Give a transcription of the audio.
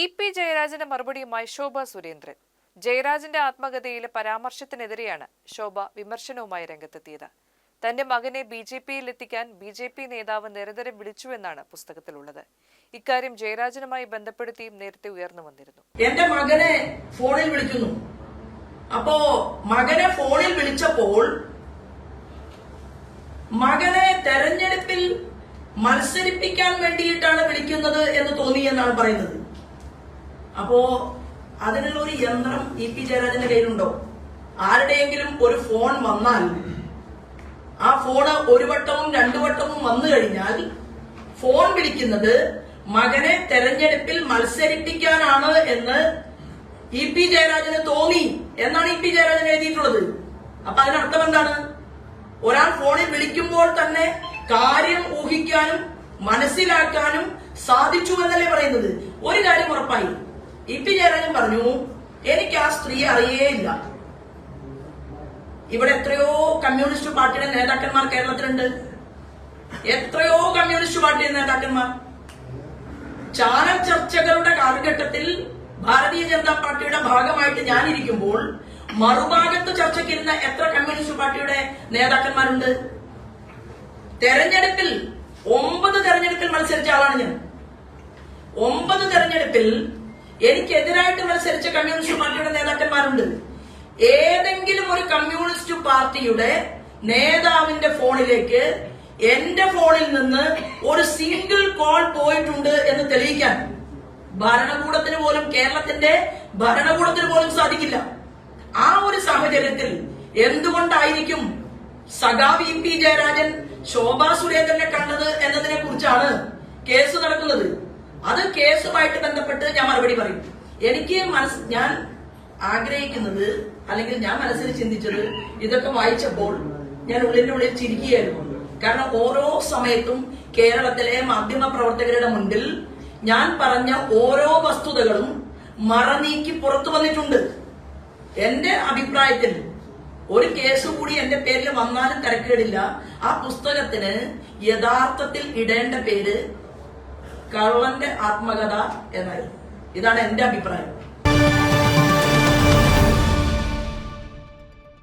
E P ജയരാജന്റെ മറുപടിയുമായി ശോഭ സുരേന്ദ്രൻ. ജയരാജന്റെ ആത്മകഥയിലെ പരാമർശത്തിനെതിരെയാണ് ശോഭ വിമർശനവുമായി രംഗത്തെത്തിയത്. തന്റെ മകനെ ബി ജെ പിയിൽ എത്തിക്കാൻ ബി ജെ പി നേതാവ് നിരന്തരം വിളിച്ചുവെന്നാണ് പുസ്തകത്തിലുള്ളത്. ഇക്കാര്യം ജയരാജനുമായി ബന്ധപ്പെടുത്തിയും നേരത്തെ ഉയർന്നു വന്നിരുന്നു. എന്റെ മകനെ ഫോണിൽ വിളിക്കുന്നു. അപ്പോ മകനെ ഫോണിൽ വിളിച്ചപ്പോൾ മകനെ തെരഞ്ഞെടുപ്പിൽ മത്സരിപ്പിക്കാൻ വേണ്ടിയിട്ടാണ് വിളിക്കുന്നത് എന്ന് തോന്നി എന്നാണ് പറയുന്നത്. അപ്പോ അതിനുള്ള ഒരു യന്ത്രം ഇ പി ജയരാജന്റെ കയ്യിലുണ്ടോ? ആരുടെയെങ്കിലും ഒരു ഫോൺ വന്നാൽ ആ ഫോണ് ഒരു വട്ടവും രണ്ടു വട്ടവും വന്നു കഴിഞ്ഞാൽ ഫോൺ വിളിക്കുന്നത് മകനെ തെരഞ്ഞെടുപ്പിൽ മത്സരിപ്പിക്കാനാണ് എന്ന് ഇ പി ജയരാജന് തോന്നി എന്നാണ് ഇ പി ജയരാജൻ എഴുതിയിട്ടുള്ളത്. അപ്പൊ അതിനർത്ഥം എന്താണ്? ഒരാൾ ഫോണിൽ വിളിക്കുമ്പോൾ തന്നെ കാര്യം ഊഹിക്കാനും മനസ്സിലാക്കാനും സാധിച്ചു എന്നല്ലേ പറയുന്നത്? ഒരു കാര്യം ഉറപ്പായി. ഇ പി ജയരാജൻ പറഞ്ഞു എനിക്ക് ആ സ്ത്രീ അറിയേയില്ല. ഇവിടെ എത്രയോ കമ്മ്യൂണിസ്റ്റ് പാർട്ടിയുടെ നേതാക്കന്മാർ കേരളത്തിലുണ്ട്. എത്രയോ കമ്മ്യൂണിസ്റ്റ് പാർട്ടിയുടെ നേതാക്കന്മാർ. ചാനൽ ചർച്ചകളുടെ കാലഘട്ടത്തിൽ ഭാരതീയ ജനതാ പാർട്ടിയുടെ ഭാഗമായിട്ട് ഞാനിരിക്കുമ്പോൾ മറുഭാഗത്ത് ചർച്ചയ്ക്കിരുന്ന എത്ര കമ്മ്യൂണിസ്റ്റ് പാർട്ടിയുടെ നേതാക്കന്മാരുണ്ട്? തെരഞ്ഞെടുപ്പിൽ ഒമ്പത് തെരഞ്ഞെടുപ്പിൽ മത്സരിച്ച ആളാണ് ഞാൻ. ഒമ്പത് തെരഞ്ഞെടുപ്പിൽ എനിക്കെതിരായിട്ട് മത്സരിച്ച കമ്മ്യൂണിസ്റ്റ് പാർട്ടിയുടെ നേതാക്കന്മാരുണ്ട്. ഏതെങ്കിലും ഒരു കമ്മ്യൂണിസ്റ്റ് പാർട്ടിയുടെ നേതാവിന്റെ ഫോണിലേക്ക് എന്റെ ഫോണിൽ നിന്ന് ഒരു സിംഗിൾ കോൾ പോയിട്ടുണ്ട് എന്ന് തെളിയിക്കാൻ ഭരണകൂടത്തിന് പോലും കേരളത്തിന്റെ ഭരണകൂടത്തിന് പോലും സാധിക്കില്ല. ആ ഒരു സാഹചര്യത്തിൽ എന്തുകൊണ്ടായിരിക്കും സഖാവ് ഇ പി ജയരാജൻ ശോഭാ സുരേന്ദ്രനെ കണ്ടത് എന്നതിനെ കുറിച്ചാണ് കേസ് നടക്കുന്നത്? അത് കേസുമായിട്ട് ബന്ധപ്പെട്ട് ഞാൻ മറുപടി പറയും. എനിക്ക് മനസ് ഞാൻ ആഗ്രഹിക്കുന്നത് അല്ലെങ്കിൽ ഞാൻ മനസ്സിൽ ചിന്തിച്ചത് ഇതൊക്കെ വായിച്ചപ്പോൾ ഞാൻ ഉള്ളിന്റെ ഉള്ളിൽ ചിരിക്കുകയായിരുന്നു. കാരണം ഓരോ സമയത്തും കേരളത്തിലെ മാധ്യമ പ്രവർത്തകരുടെ മുൻപിൽ ഞാൻ പറഞ്ഞ ഓരോ വസ്തുതകളും മറനീക്കി പുറത്തു വന്നിട്ടുണ്ട്. എന്റെ അഭിപ്രായത്തിൽ ഒരു കേസ് കൂടി എന്റെ പേരിൽ വന്നാലും തിരക്കേടില്ല. ആ പുസ്തകത്തിന് യഥാർത്ഥത്തിൽ ഇടേണ്ട പേര് കള്ളന്റെ ആത്മകഥ എന്നായിരുന്നു. ഇതാണ് എന്റെ അഭിപ്രായം.